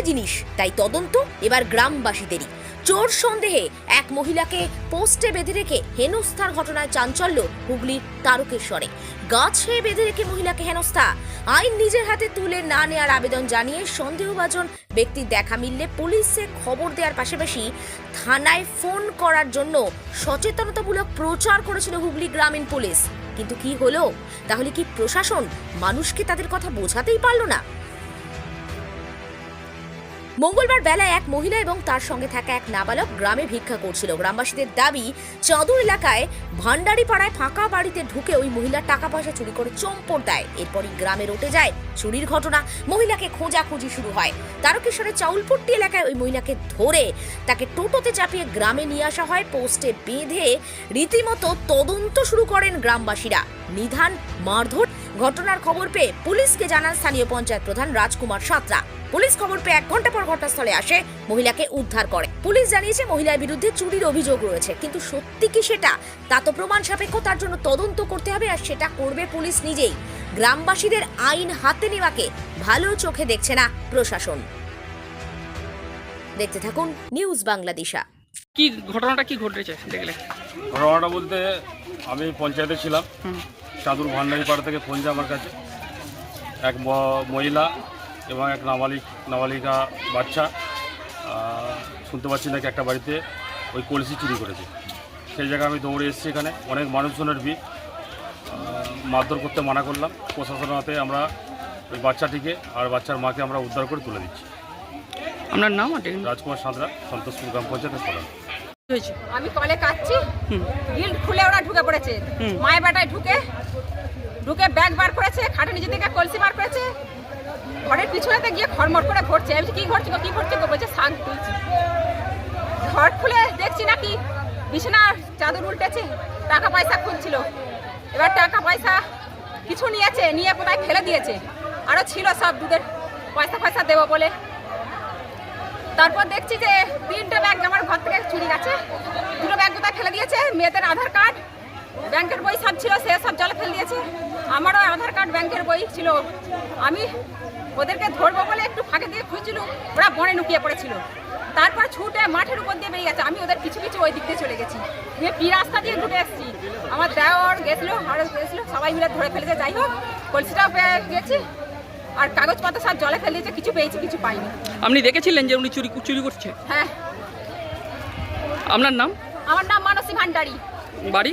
জিনিস, তাই তদন্ত এবার গ্রামবাসীদেরই। চোর সন্দেহে এক মহিলাকে পোস্টে বেঁধে রেখে হেনস্থার ঘটনায় চাঞ্চল্য হুগলির তারকেশ্বরে। গাছে বেঁধে রেখে মহিলাকে হেনস্থা। আইন নিজের হাতে তুলে না নেওয়ার আবেদন জানিয়ে সন্দেহভাজন ব্যক্তির দেখা মিললে পুলিশে খবর দেওয়ার পাশাপাশি থানায় ফোন করার জন্য সচেতনতামূলক প্রচার করেছিল হুগলি গ্রামীণ পুলিশ। কিন্তু কি হলো? তাহলে কি প্রশাসন মানুষকে তাদের কথা বোঝাতেই পারল না? মঙ্গলবার বেলায় এক মহিলা এবং তার সঙ্গে থাকা এক নাবালক গ্রামে ভিক্ষা করছিল। গ্রামবাসীদের দাবি, চাঁদুর এলাকায় ভান্ডারি পাড়ায় ফাঁকা বাড়িতে ঢুকে ওই মহিলার টাকা পয়সা চুরি করে চম্পট দেয়। এরপরই গ্রামে রটে যায় চুরির ঘটনা। মহিলাকে খোঁজাখুঁজি শুরু হয়। তারকেশ্বরের চাউলপট্টি এলাকায় ওই মহিলাকে ধরে তাকে টোটোতে চাপিয়ে গ্রামে নিয়ে আসা হয়। পোস্টে বেঁধে রীতিমতো তদন্ত শুরু করেন গ্রামবাসীরা। নিধান মারধর ঘটনার খবর পেয়ে পুলিশকে জানান স্থানীয় পঞ্চায়েত প্রধান রাজকুমার সাঁতরা। পুলিশ খবর পেয়ে এক ঘণ্টা পর ঘটনাস্থলে আসে মহিলাকে উদ্ধার করে। পুলিশ জানিয়েছে মহিলার বিরুদ্ধে চুরির অভিযোগ রয়েছে কিন্তু সত্যি কি সেটা? তা তো প্রমাণ সাপেক্ষ তার জন্য তদন্ত করতে হবে আর সেটা করবে পুলিশ নিজেই। গ্রামবাসীদের আইন হাতে নেওয়াকে ভালো চোখে দেখছে না প্রশাসন। দেখতে থাকুন নিউজ বাংলাদেশা কি ঘটনাটা কি ঘটেছে দেখলে? ঘটনাটা বলতে আমি পঞ্চায়েতে ছিলাম। চাদুর ভান্ডারি পাড়া থেকে ফোন যায় আমার কাছে। এক ম- মহিলা এবং এক নাবালিক নাবালিকা বাচ্চা শুনতে পাচ্ছি নাকি একটা বাড়িতে ওই কলসি চুরি করেছে। সেই জায়গায় আমি দৌড়ে এসেছি এখানে। অনেক মানুষজনের ভিড়। মারধর করতে মানা করলাম। প্রশাসনের হাতে আমরা ওই বাচ্চাটিকে আর বাচ্চার মাকে আমরা উদ্ধার করে তুলে দিচ্ছি। আপনার নাম ডেকে- রাজকুমার সাঁতরা সন্তোষপুর গ্রাম পঞ্চায়েতের প্রধান। আমি কলে কাচ্ছি গিল্ড খুলে ওরা ঢুকে পড়েছে। মায়ের বেটায় ঢুকে ঢুকে ব্যাগ বার করেছে খাটে নিচে থেকে কলসি বার করেছে ঘরের পিছনেতে গিয়ে খড়মড় করে ভরছে আমি কি ঘরছি গো, কি গো? বলছে শাক তুলছি। ঘর খুলে দেখছি নাকি বিছানার চাদর উল্টেছে টাকা পয়সা খুলছিল এবার টাকা পয়সা কিছু নিয়েছে নিয়ে কোথায় ফেলে দিয়েছে? আরও ছিল সব দুধের পয়সা পয়সা দেবো বলে। তারপর দেখছি যে তিনটে ব্যাগ আমার ঘর থেকে চুরি গেছে। দুটো ব্যাগ কোথায় ফেলে দিয়েছে? মেয়েদের আধার কার্ড ব্যাংকের বই সব ছিল সে সব জলে ফেলে দিয়েছে। আমারও আধার কার্ড ব্যাংকের বই ছিল। আমি ওদেরকে ধরবো বলে একটু ফাঁকে দিয়ে খুঁজছিল ওরা বনে লুকিয়ে পড়েছিল। তারপর ছুটে মাঠের উপর দিয়ে বেরিয়ে গেছে। আমি ওদের পিছু পিছু ওই দিক দিয়ে চলে গেছি। দিয়ে পি রাস্তা দিয়ে ঢুকে এসেছি। আমার দেওয়ার গেছিল আর গেছিল সবাই মিলে ধরে ফেলেছে। যাই হোক কলসিটাও পেয়ে গেছি। আর কাগজপত্র সব জলে ফেলে দিয়েছে কিছু পেয়েছি কিছু পাইনি। আপনি দেখেছিলেন যে উনি চুরি চুরি করছে? হ্যাঁ। আপনার নাম? আমার নাম মানসী ভান্ডারী। বাড়ি?